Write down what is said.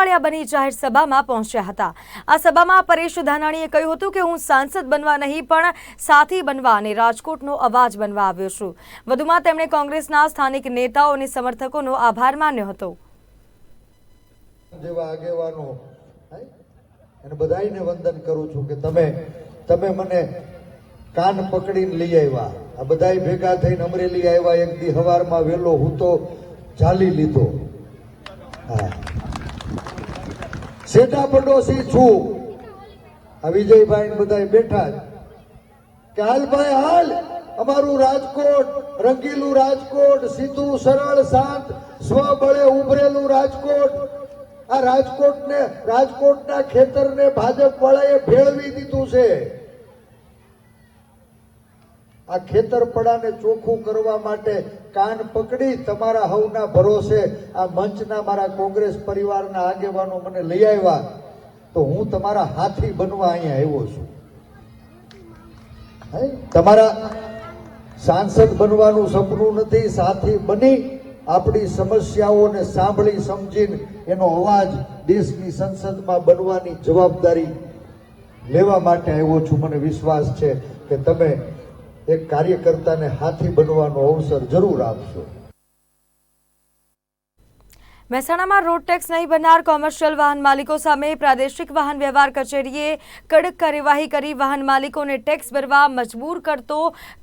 લુણાવાડિયા બની જાહેર સભામાં પહોંચ્યા હતા. આ સભામાં પરેશ ધાનાણીએ કહ્યું હતું કે હું સાંસદ બનવા નહીં, પણ સાથી બનવા અને રાજકોટનો અવાજ બનવા આવ્યો છું. વધુમાં તેમણે કોંગ્રેસના સ્થાનિક નેતાઓ અને સમર્થકોનો આભાર માન્યો હતો. જેવા આગેવાનો અને બધાને વંદન કરું છું કે તમે તમે મને કાન પકડીને લઈ આવ્યા. આ બધા ભેગા થઈને અમરેલી આવ્યા. એક દી હવારમાં વેલો હું તો ઝાલી લીધો. હા. શેઠા પડોશી છું. આ વિજયભાઈ બધા બેઠા કે હાલ ભાઈ, હાલ. અમારું રાજકોટ, રંગીલું રાજકોટ, સીધું, સરળ, શાંત, સ્વબળે ઉભરેલું રાજકોટ. આ રાજકોટને, રાજકોટના ખેતરને ભાજપ વાળાએ ભેળવી દીધું છે. આ ખેતરપડાને ચોખ્ખું કરવા માટે કાન પકડી તમારા હવના ભરોસે આ મંચના મારા કોંગ્રેસ પરિવારના આગેવાનો મને લઈ આવ્યા. તો હું તમારા હાથી બનવા અહીંયા આવ્યો છું? તમારા સાંસદ બનવાનું સપનું નથી, સાથી બની આપણી સમસ્યાઓને સાંભળી સમજીને એનો અવાજ દેશની સંસદમાં બનવાની જવાબદારી લેવા માટે આવ્યો છું. મને વિશ્વાસ છે કે તમે એક કાર્યકર્તાને હાથી બનવાનો અવસર જરૂર આપશો. મહેસાણામાં રોડ ટેક્સ નહીં બનનાર કોમર્શિયલ વાહન માલિકો સામે પ્રાદેશિક વાહન વ્યવહાર કચેરીએ કડક કાર્યવાહી કરી વાહન માલિકોને ટેક્સ ભરવા મજબૂર કરતો